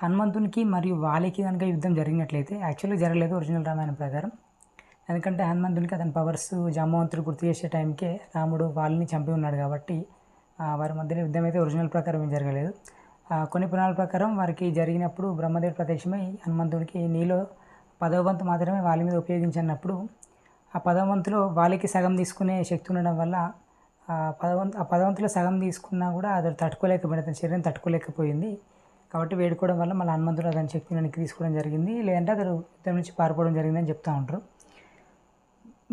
హనుమంతునికి మరియు వాలికి కనుక యుద్ధం జరిగినట్లయితే యాక్చువల్గా జరగలేదు ఒరిజినల్ రామాయణం ప్రకారం. ఎందుకంటే హనుమంతునికి అతని పవర్స్ జాంబవంతుడు గుర్తు చేసే టైంకే రాముడు వాళ్ళని చంపి ఉన్నాడు కాబట్టి వారి మధ్యలో యుద్ధం అయితే ఒరిజినల్ ప్రకారం ఏం జరగలేదు. కొన్ని పురాణాల ప్రకారం వారికి జరిగినప్పుడు బ్రహ్మదేవుడు ప్రదేశమై హనుమంతుడికి నీలో పదవ వంతు మాత్రమే వాళ్ళ మీద ఉపయోగించినప్పుడు ఆ పదవంతులో వాళ్ళకి సగం తీసుకునే శక్తి ఉండడం వల్ల ఆ పదవంతు ఆ పదవంతులో సగం తీసుకున్నా కూడా అది తట్టుకోలేకపోయింది అతని శరీరం తట్టుకోలేకపోయింది. కాబట్టి వేడుకోవడం వల్ల మళ్ళీ హనుమంతుడు అతని శక్తిని వెనక్కి తీసుకోవడం జరిగింది. లేదంటే అతను యుద్ధం నుంచి పారిపోవడం జరిగిందని చెప్తూ ఉంటారు.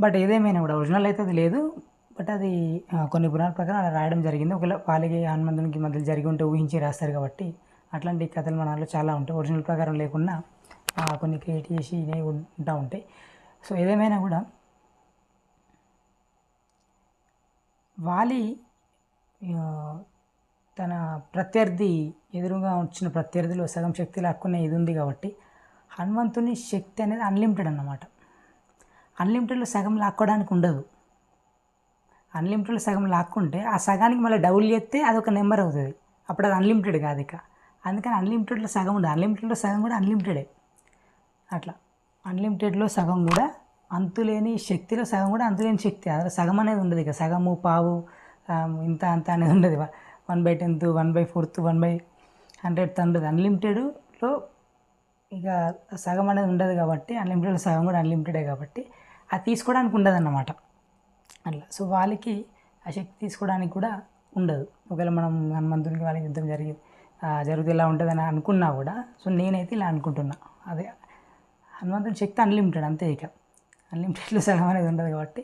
బట్ ఏదేమైనా కూడా ఒరిజినల్ అయితే అది లేదు. బట్ అది కొన్ని పురాణ ప్రకారం అలా రాయడం జరిగింది. ఒకవేళ వాళ్ళకి హనుమంతునికి మధ్యలో జరిగి ఉంటే ఊహించి రాస్తారు కాబట్టి అట్లాంటి కథలు మన చాలా ఉంటాయి. ఒరిజినల్ ప్రకారం లేకుండా కొన్ని క్రియేట్ చేసి ఇవి ఉంటా ఉంటాయి. సో ఏదేమైనా కూడా వాలి తన ప్రత్యర్థి ఎదురుగా వచ్చిన ప్రత్యర్థిలో సగం శక్తి లాక్కునే ఇది ఉంది కాబట్టి హనుమంతుని శక్తి అనేది అన్లిమిటెడ్ అన్నమాట. అన్లిమిటెడ్లో సగం లాక్కోవడానికి ఉండదు. అన్లిమిటెడ్లో సగం లాక్కుంటే ఆ సగానికి మళ్ళీ డబుల్ చేస్తే అది ఒక నెంబర్ అవుతుంది. అప్పుడు అది అన్లిమిటెడ్ కాదు ఇక. అందుకని అన్లిమిటెడ్లో సగం ఉండదు అన్లిమిటెడ్లో సగం కూడా అన్లిమిటెడే అట్లా. అన్లిమిటెడ్లో సగం కూడా అంతులేని శక్తిలో సగం కూడా అంతులేని శక్తి. అందులో సగం అనేది ఉండదు ఇక. సగము పావు ఇంత అంత అనేది ఉండదు one by tenth one by fourth one by hundred ఉండదు అన్లిమిటెడ్లో ఇక సగం అనేది ఉండదు కాబట్టి అన్లిమిటెడ్ సగం కూడా అన్లిమిటెడే కాబట్టి అది తీసుకోవడానికి ఉండదు అన్నమాట అట్లా. సో వాళ్ళకి ఆ శక్తి తీసుకోవడానికి కూడా ఉండదు. ఒకవేళ మనం హనుమంతునికి వాళ్ళకి యుద్ధం జరిగి ఆ, జరిగితే ఇలా ఉంటుందని అనుకున్నా కూడా సో నేనైతే ఇలా అనుకుంటున్నా. అదే హనుమంతుని శక్తి అన్లిమిటెడ్ అంతే ఇక. అన్లిమిటెడ్లో సగం అనేది ఉండదు కాబట్టి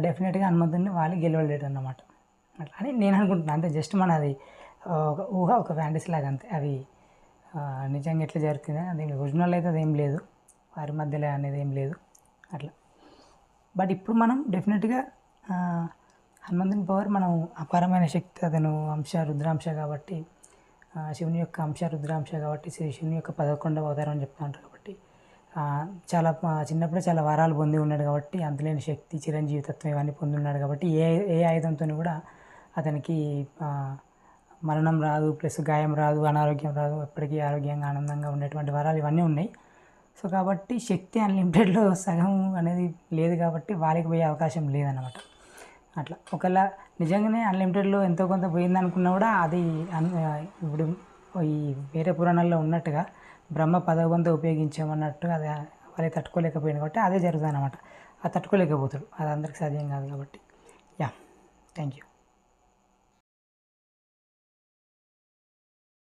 డెఫినెట్గా హనుమంతుని వాళ్ళు గెలవలేడు అన్నమాట అట్లా అని నేను అనుకుంటున్నాను అంతే జస్ట్ మన అది ఒక ఊహ ఒక ఫ్యాంటసీ లాగా అంతే. అది నిజంగా ఎట్లా జరుగుతుంది అది ఒరిజినల్ అయితే అదేం లేదు. వారి మధ్యలో అనేది ఏం లేదు. అట్లా. బట్ ఇప్పుడు మనం డెఫినెట్గా హనుమంతుని పవర్ మనం అపారమైన శక్తి అతను అంశ రుద్రాంశ కాబట్టి శివుని యొక్క అంశ రుద్రాంశ కాబట్టి శ్రీ శివుని యొక్క పదకొండవ అవతారం అని చెప్తా ఉంటారు కాబట్టి చాలా చిన్నప్పుడే చాలా వరాలు పొంది ఉన్నాడు కాబట్టి అంతలేని శక్తి చిరంజీవి తత్వం ఇవన్నీ పొంది ఉన్నాడు కాబట్టి ఏ ఏ ఆయుధంతో కూడా అతనికి మరణం రాదు ప్లస్ గాయం రాదు అనారోగ్యం రాదు ఎప్పటికీ ఆరోగ్యంగా ఆనందంగా ఉండేటువంటి వరాలు ఇవన్నీ ఉన్నాయి. సో కాబట్టి శక్తి అన్లిమిటెడ్లో సగం అనేది లేదు కాబట్టి వాళ్ళకి పోయే అవకాశం లేదన్నమాట. అట్లా. ఒకవేళ నిజంగానే అన్లిమిటెడ్లో ఎంతో కొంత పోయింది అనుకున్నా కూడా అది ఇప్పుడు ఈ వేరే పురాణాల్లో ఉన్నట్టుగా బ్రహ్మ పదవంతో ఉపయోగించామన్నట్టుగా అది వాళ్ళకి తట్టుకోలేకపోయింది కాబట్టి అదే జరుగుతుంది అనమాట అది తట్టుకోలేకపోతాడు అది అందరికి సాధ్యం కాదు కాబట్టి. యా. Thank you